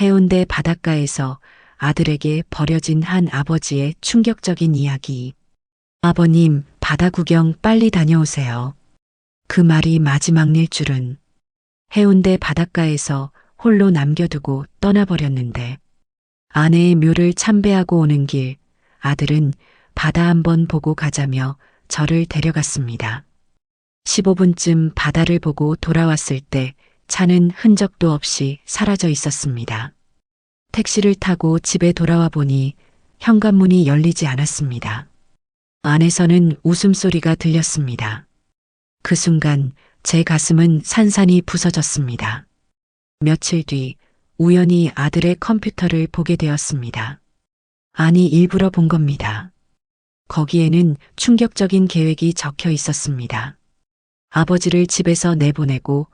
해운대 바닷가에서 아들에게 버려진 한 아버지의 충격적인 이야기. 아버님, 바다 구경 빨리 다녀오세요. 그 말이 마지막 일 줄은 해운대 바닷가에서 홀로 남겨두고 떠나버렸는데 아내의 묘를 참배하고 오는 길 아들은 바다 한번 보고 가자며 저를 데려갔습니다. 15분쯤 바다를 보고 돌아왔을 때 차는 흔적도 없이 사라져 있었습니다. 택시를 타고 집에 돌아와 보니 현관문이 열리지 않았습니다. 안에서는 웃음소리가 들렸습니다. 그 순간 제 가슴은 산산이 부서졌습니다. 며칠 뒤 우연히 아들의 컴퓨터를 보게 되었습니다. 아니 일부러 본 겁니다. 거기에는 충격적인 계획이 적혀 있었습니다. 아버지를 집에서 내보내고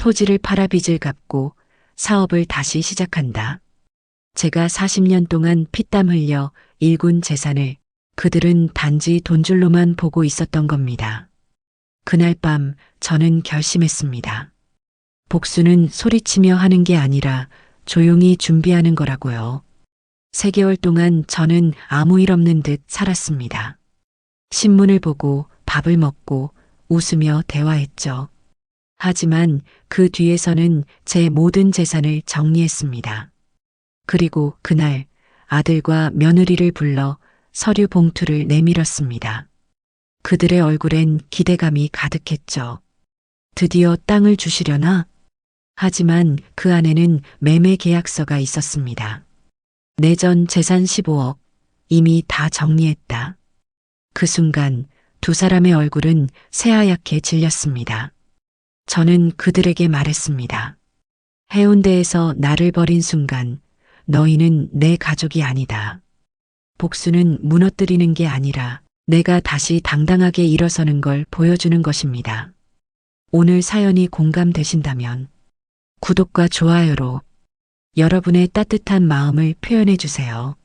토지를 팔아 빚을 갚고 사업을 다시 시작한다. 제가 40년 동안 피땀 흘려 일군 재산을 그들은 단지 돈줄로만 보고 있었던 겁니다. 그날 밤 저는 결심했습니다. 복수는 소리치며 하는 게 아니라 조용히 준비하는 거라고요. 3개월 동안 저는 아무 일 없는 듯 살았습니다. 신문을 보고 밥을 먹고 웃으며 대화했죠. 하지만 그 뒤에서는 제 모든 재산을 정리했습니다. 그리고 그날 아들과 며느리를 불러 서류 봉투를 내밀었습니다. 그들의 얼굴엔 기대감이 가득했죠. 드디어 땅을 주시려나? 하지만 그 안에는 매매 계약서가 있었습니다. 내전 재산 15억, 이미 다 정리했다. 그 순간 두 사람의 얼굴은 새하얗게 질렸습니다. 저는 그들에게 말했습니다. 해운대에서 나를 버린 순간 너희는 내 가족이 아니다. 복수는 무너뜨리는 게 아니라 내가 다시 당당하게 일어서는 걸 보여주는 것입니다. 오늘 사연이 공감되신다면 구독과 좋아요로 여러분의 따뜻한 마음을 표현해 주세요.